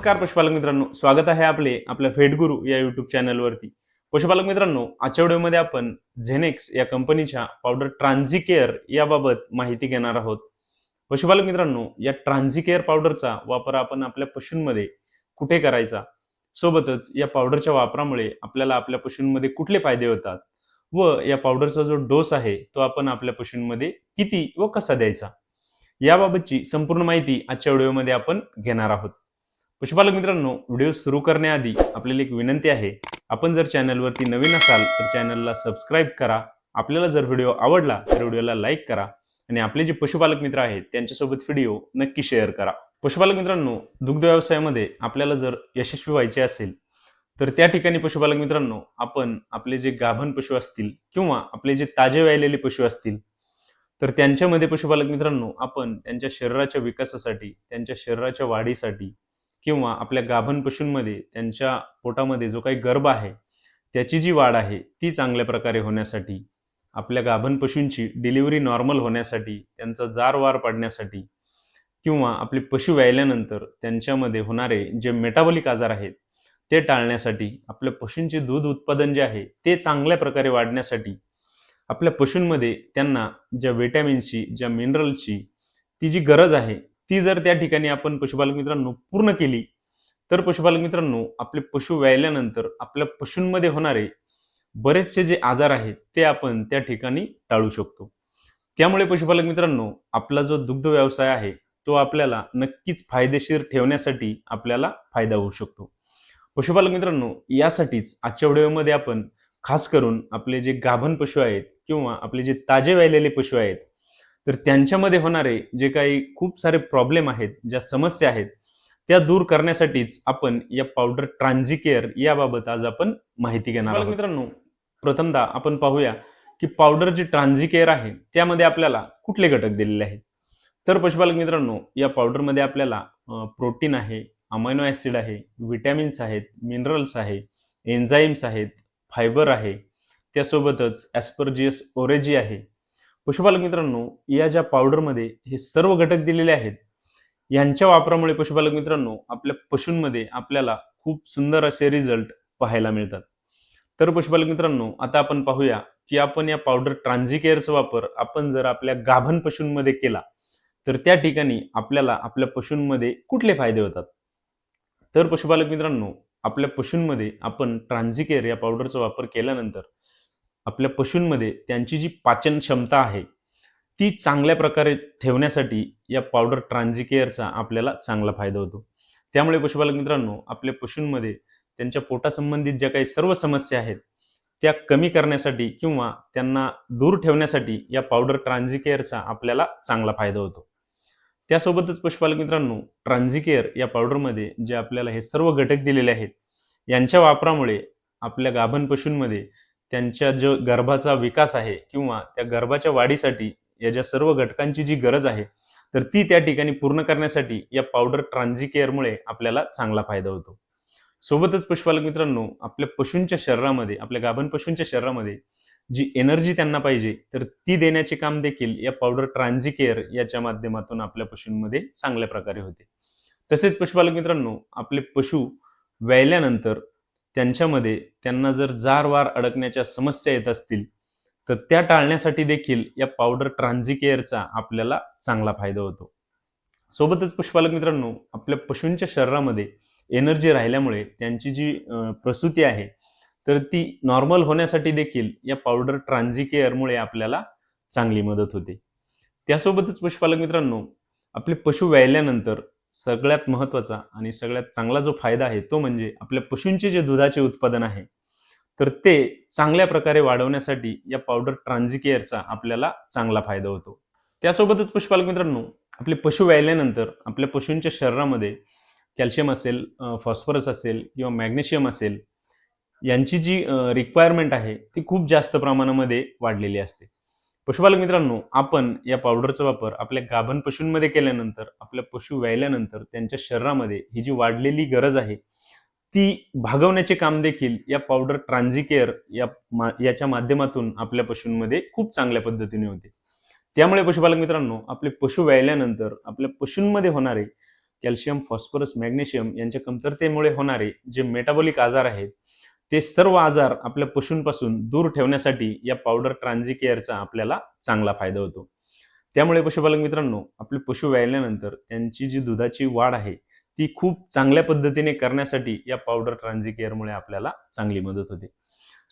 नमस्कार पशुपालक मित्रांनो. स्वागत आहे आपले आपल्या फेडगुरू या युट्यूब चॅनलवरती पशुपालक मित्रांनो आजच्या व्हिडिओमध्ये आपण झेनेक्स या कंपनीच्या पावडर ट्रान्झिकेअर याबाबत माहिती घेणार आहोत. पशुपालक मित्रांनो या ट्रान्झिकेअर पावडरचा वापर आपण आपल्या पशूंमध्ये कुठे करायचा? सोबतच या पावडरच्या वापरामुळे आपल्याला आपल्या पशूंमध्ये कुठले फायदे होतात? व या पावडरचा जो डोस आहे तो आपण आपल्या पशूंमध्ये किती व कसा द्यायचा? याबाबतची संपूर्ण माहिती आजच्या व्हिडिओमध्ये आपण घेणार आहोत. पशुपालक मित्रांनो व्हिडिओ सुरू करण्याआधी आपल्याला एक विनंती आहे. आपण जर चॅनलवरती नवीन असाल तर चॅनलला सबस्क्राईब करा. आपल्याला जर व्हिडिओ आवडला तर व्हिडिओला लाईक करा आणि आपले जे पशुपालक मित्र आहेत त्यांच्यासोबत व्हिडिओ नक्की शेअर करा. पशुपालक मित्रांनो दुग्ध व्यवसायामध्ये आपल्याला जर यशस्वी व्हायचे असेल तर त्या ठिकाणी पशुपालक मित्रांनो आपण आपले जे गाभण पशु असतील किंवा आपले जे ताजे व्हायलेले पशु असतील तर त्यांच्यामध्ये पशुपालक मित्रांनो आपण त्यांच्या शरीराच्या विकासासाठी त्यांच्या शरीराच्या वाढीसाठी किंवा आपल्या गाभण पशूंमध्ये त्यांच्या पोटामध्ये जो काही गर्भ आहे त्याची जी वाढ आहे ती चांगल्या प्रकारे होण्यासाठी आपल्या गाभण पशूंची डिलिव्हरी नॉर्मल होण्यासाठी त्यांचा जार वार पाडण्यासाठी किंवा आपले पशु व्यायल्यानंतर त्यांच्यामध्ये होणारे जे मेटाबॉलिक आजार आहेत ते टाळण्यासाठी आपल्या पशूंचे दूध उत्पादन जे आहे ते चांगल्या प्रकारे वाढण्यासाठी आपल्या पशूंमध्ये त्यांना ज्या विटॅमिन्सची ज्या मिनरलची ती जी गरज आहे ती जर त्या ठिकाणी आपण पशुपालक मित्रांनो पूर्ण केली तर पशुपालक मित्रांनो आपले पशु व्यायल्यानंतर आपल्या पशूंमध्ये होणारे बरेचसे जे आजार आहेत ते आपण त्या ठिकाणी टाळू शकतो. त्यामुळे पशुपालक मित्रांनो आपला जो दुग्ध व्यवसाय आहे तो आपल्याला नक्कीच फायदेशीर ठेवण्यासाठी आपल्याला फायदा होऊ शकतो. पशुपालक मित्रांनो यासाठीच आजच्या व्हिडिओमध्ये आपण खास करून आपले जे गाभण पशु आहेत किंवा आपले जे ताजे व्हायलेले पशु आहेत तर त्यांच्यामध्ये होणारे जे काही खूप सारे प्रॉब्लेम आहेत ज्या समस्या आहेत त्या दूर करण्यासाठीच आपण या पावडर ट्रान्झिकेअर याबाबत आज आपण माहिती घेणार आहोत. मित्रांनो प्रथमतः आपण पाहूया की पावडर जी ट्रान्झिकेअर आहे त्यामध्ये आपल्याला कुठले घटक दिलेले आहेत? तर पशुपालक मित्रांनो या पावडरमध्ये आपल्याला प्रोटीन आहे अमायनो ॲसिड आहे विटॅमिन्स आहेत मिनरल्स आहे एन्झाईम्स आहेत फायबर आहे. त्यासोबतच ॲस्परजियस ओरेजी आहे पशुपालक मित्रांनो या ज्या पावडरमध्ये हे सर्व घटक दिलेले आहेत यांच्या वापरामुळे पशुपालक मित्रांनो आपल्या पशूंमध्ये आपल्याला खूप सुंदर असे रिझल्ट पाहायला मिळतात. तर पशुपालक मित्रांनो आता आपण पाहूया की आपण या पावडर ट्रान्झिकेअरचा वापर आपण जर आपल्या गाभण पशूंमध्ये केला तर त्या ठिकाणी आपल्याला आपल्या पशूंमध्ये कुठले फायदे होतात? तर पशुपालक मित्रांनो आपल्या पशूंमध्ये आपण ट्रान्झिकेअर या पावडरचा वापर केल्यानंतर आपल्या पशूंमध्ये त्यांची जी पाचन क्षमता आहे ती चांगल्या प्रकारे ठेवण्यासाठी या पावडर ट्रान्झिकेअरचा आपल्याला चांगला फायदा होतो. त्यामुळे पशुपालक मित्रांनो आपल्या पशूंमध्ये त्यांच्या पोटासंबंधित ज्या काही सर्व समस्या आहेत त्या कमी करण्यासाठी किंवा त्यांना दूर ठेवण्यासाठी या पावडर ट्रान्झिकेअरचा आपल्याला चांगला फायदा होतो. त्यासोबतच पशुपालक मित्रांनो ट्रान्झिकेअर या पावडरमध्ये जे आपल्याला हे सर्व घटक दिलेले आहेत यांच्या वापरामुळे आपल्या गाभण पशूंमध्ये त्यांच्या जो गर्भाचा विकास आहे किंवा त्या गर्भाच्या वाढीसाठी या ज्या सर्व घटकांची जी गरज आहे तर ती त्या ठिकाणी पूर्ण करण्यासाठी या पावडर ट्रान्झिकेअरमुळे आपल्याला चांगला फायदा होतो. सोबतच पशुपालक मित्रांनो आपल्या पशूंच्या शरीरामध्ये आपल्या गाभण पशूंच्या शरीरामध्ये जी एनर्जी त्यांना पाहिजे तर ती देण्याचे काम देखील या पावडर ट्रान्झिकेअर याच्या माध्यमातून आपल्या पशूंमध्ये चांगल्या प्रकारे होते. तसेच पशुपालक मित्रांनो आपले पशु व्यायल्यानंतर त्यांच्यामध्ये त्यांना जर जार वार अडकण्याच्या समस्या येत असतील तर त्या टाळण्यासाठी देखील या पावडर ट्रान्झिकेअरचा आपल्याला चांगला फायदा होतो. सोबतच पशुपालक मित्रांनो आपल्या पशूंच्या शरीरामध्ये एनर्जी राहिल्यामुळे त्यांची जी प्रसूती आहे तर ती नॉर्मल होण्यासाठी देखील या पावडर ट्रान्झिकेअरमुळे आपल्याला चांगली मदत होते. त्यासोबतच पशुपालक मित्रांनो आपले पशु व्यायल्यानंतर सगळ्यात महत्त्वाचा आणि सगळ्यात चांगला जो फायदा आहे तो म्हणजे आपल्या पशूंचे जे दुधाचे उत्पादन आहे तर ते चांगल्या प्रकारे वाढवण्यासाठी या पावडर ट्रान्झिकेअरचा आपल्याला चांगला फायदा होतो. त्यासोबतच पशुपालक मित्रांनो आपले पशु व्यायल्यानंतर आपल्या पशूंच्या शरीरामध्ये कॅल्शियम असेल फॉस्फरस असेल किंवा मॅग्नेशियम असेल यांची जी रिक्वायरमेंट आहे ती खूप जास्त प्रमाणामध्ये वाढलेली असते. पशुपालक मित्रांनो आपण या पावडरचा वापर आपल्या गाभण पशूंमध्ये केल्यानंतर आपल्या पशु व्यायल्यानंतर त्यांच्या शरीरामध्ये ही जी वाढलेली गरज आहे ती भागवण्याचे काम देखील या पावडर ट्रान्झिकेअर या मा याच्या माध्यमातून आपल्या पशूंमध्ये खूप चांगल्या पद्धतीने होते. त्यामुळे पशुपालक मित्रांनो आपले पशु व्यायल्यानंतर आपल्या पशूंमध्ये होणारे कॅल्शियम फॉस्फरस मॅग्नेशियम यांच्या कमतरतेमुळे होणारे जे मेटाबॉलिक आजार आहेत ते सर्व आजार आपल्या पशूंपासून दूर ठेवण्यासाठी या पावडर ट्रान्झिकेअरचा आपल्याला चांगला फायदा होतो. त्यामुळे पशुपालक मित्रांनो आपले पशु व्यायल्यानंतर त्यांची जी दुधाची वाढ आहे ती खूप चांगल्या पद्धतीने करण्यासाठी या पावडर ट्रान्झिकेअरमुळे आपल्याला चांगली मदत होते.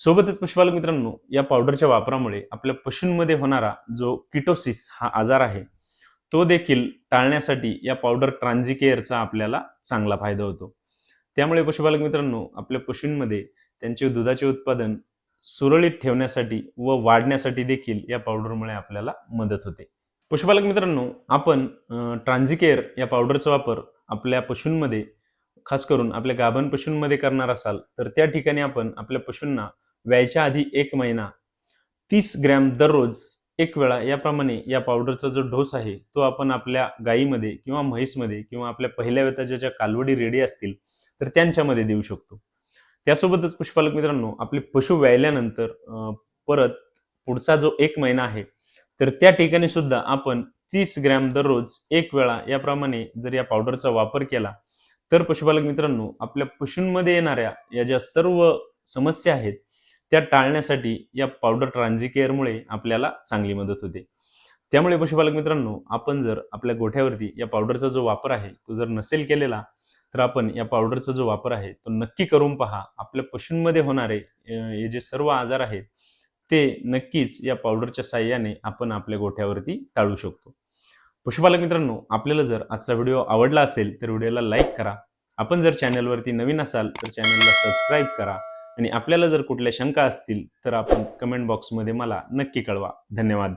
सोबतच पशुपालक मित्रांनो या पावडरच्या वापरामुळे आपल्या पशूंमध्ये होणारा जो किटोसिस हा आजार आहे तो देखील टाळण्यासाठी या पावडर ट्रान्झिकेअरचा आपल्याला चांगला फायदा होतो. त्यामुळे पशुपालक मित्रांनो आपल्या पशूंमध्ये त्यांचे दुधाचे उत्पादन सुरळीत ठेवण्यासाठी व वाढण्यासाठी देखील या पावडरमुळे आपल्याला मदत होते. पशुपालक मित्रांनो आपण ट्रान्झिकेअर या पावडरचा वापर आपल्या पशूंमध्ये खास करून आपल्या गाभण पशूंमध्ये करणार असाल तर त्या ठिकाणी आपण आपल्या पशूंना व्यायच्या आधी एक महिना तीस ग्रॅम दररोज एक वेळा याप्रमाणे या पावडरचा जो डोस आहे तो आपण आपल्या गायीमध्ये किंवा म्हैसमध्ये किंवा आपल्या पहिल्या वेताच्या ज्या कालवडी रेडी असतील तर त्यांच्यामध्ये देऊ शकतो. त्यासोबतच पशुपालक मित्रांनो आपले पशु व्यायल्यानंतर परत पुढचा जो एक महिना आहे तर त्या ठिकाणी सुद्धा आपण तीस ग्रॅम दररोज एक वेळा याप्रमाणे जर या पावडरचा वापर केला तर पशुपालक मित्रांनो आपल्या पशूंमध्ये येणाऱ्या या ज्या सर्व समस्या आहेत त्या टाळण्यासाठी या पावडर ट्रान्झिकेअरमुळे आपल्याला चांगली मदत होते. त्यामुळे पशुपालक मित्रांनो आपण जर आपल्या गोठ्यावरती या पावडरचा जो वापर आहे तो जर नसेल केलेला तर आपण या पावडरचा जो वापर आहे तो नक्की करून पहा. आपल्या पशूंमध्ये होणारे हे जे सर्व आजार आहेत ते नक्कीच या पावडरच्या साह्याने आपण आपल्या गोठ्यावरती टाळू शकतो. पशुपालक मित्रांनो आपल्याला जर आजचा व्हिडिओ आवडला असेल तर व्हिडिओला लाईक करा. आपण जर चॅनलवरती नवीन असाल तर चॅनलला सबस्क्राईब करा. आणि आपल्याला जर कुठल्या शंका असतील तर आपण कमेंट बॉक्समध्ये मला नक्की कळवा. धन्यवाद.